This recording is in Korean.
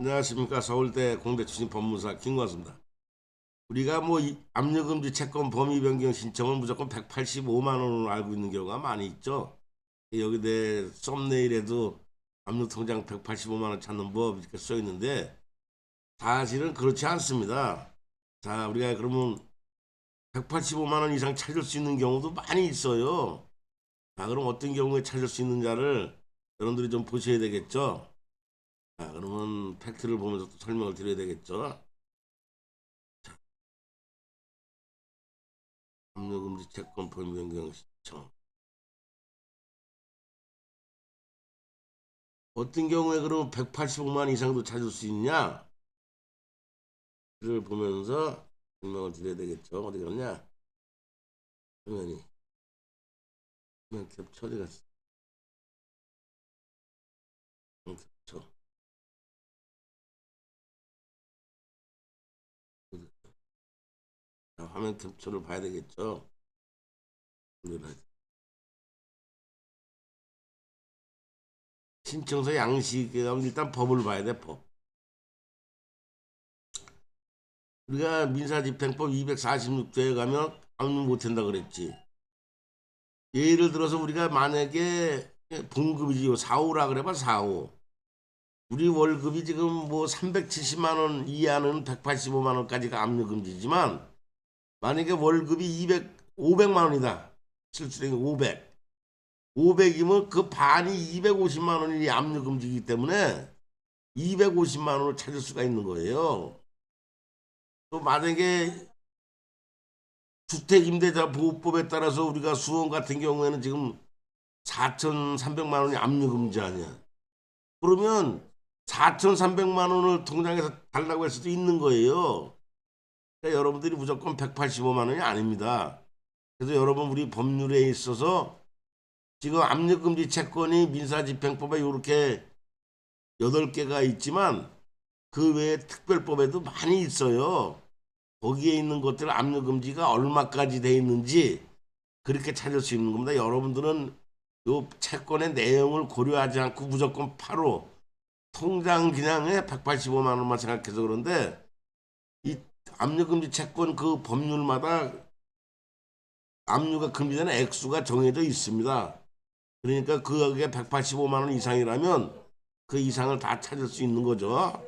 안녕하십니까 서울대 공대 출신 법무사 김광수입니다. 우리가 뭐 이- 압류금지 채권 범위 변경 신청은 무조건 185만 원으로 알고 있는 경우가 많이 있죠. 여기 내 썸네일에도 압류 통장 185만 원 찾는 법 이렇게 써 있는데 사실은 그렇지 않습니다. 자 우리가 그러면 185만 원 이상 찾을 수 있는 경우도 많이 있어요. 자 그럼 어떤 경우에 찾을 수 있는지를 여러분들이 좀 보셔야 되겠죠. 자, 그러면 팩트를 보면서 또 설명을 드려야 되겠죠. 자, 압류금지 채권 범위 변경 신청. 어떤 경우에 그러면 185만 이상도 찾을 수 있냐? 를 보면서 설명을 드려야 되겠죠. 어디 갔냐? 화면이. 화면 캡처 어디 갔어? 화면 캡처를 봐야 되겠죠. 신청서 가면 일단 법을 봐야 돼, 법. 우리가 민사집행법 246조에 가면 압류 못한다 그랬지. 예를 들어서 우리가 만약에 봉급이지요. 4호라 그래봐, 4호. 우리 월급이 지금 뭐 370만 원 이하는 185만 원까지가 압류 금지지만 만약에 월급이 200 500만 원이다. 실수령이 500. 500이면 그 반이 250만 원이 압류 금지이기 때문에 250만 원을 찾을 수가 있는 거예요. 또 만약에 주택임대차 보호법에 따라서 우리가 수원 같은 경우에는 지금 4,300만 원이 압류 금지 아니야. 그러면 4,300만 원을 통장에서 달라고 할 수도 있는 거예요. 그러니까 여러분들이 무조건 185만 원이 아닙니다. 그래서 여러분 우리 법률에 있어서 지금 압류금지 채권이 민사집행법에 이렇게 8개가 있지만 그 외에 특별법에도 많이 있어요. 거기에 있는 것들 압류금지가 얼마까지 돼 있는지 그렇게 찾을 수 있는 겁니다. 여러분들은 요 채권의 내용을 고려하지 않고 무조건 바로 통장 기량에 185만 원만 생각해서 그런데 이 압류금지 채권 그 법률마다 압류가 금지되는 액수가 정해져 있습니다. 그러니까 그게 185만 원 이상이라면 그 이상을 다 찾을 수 있는 거죠.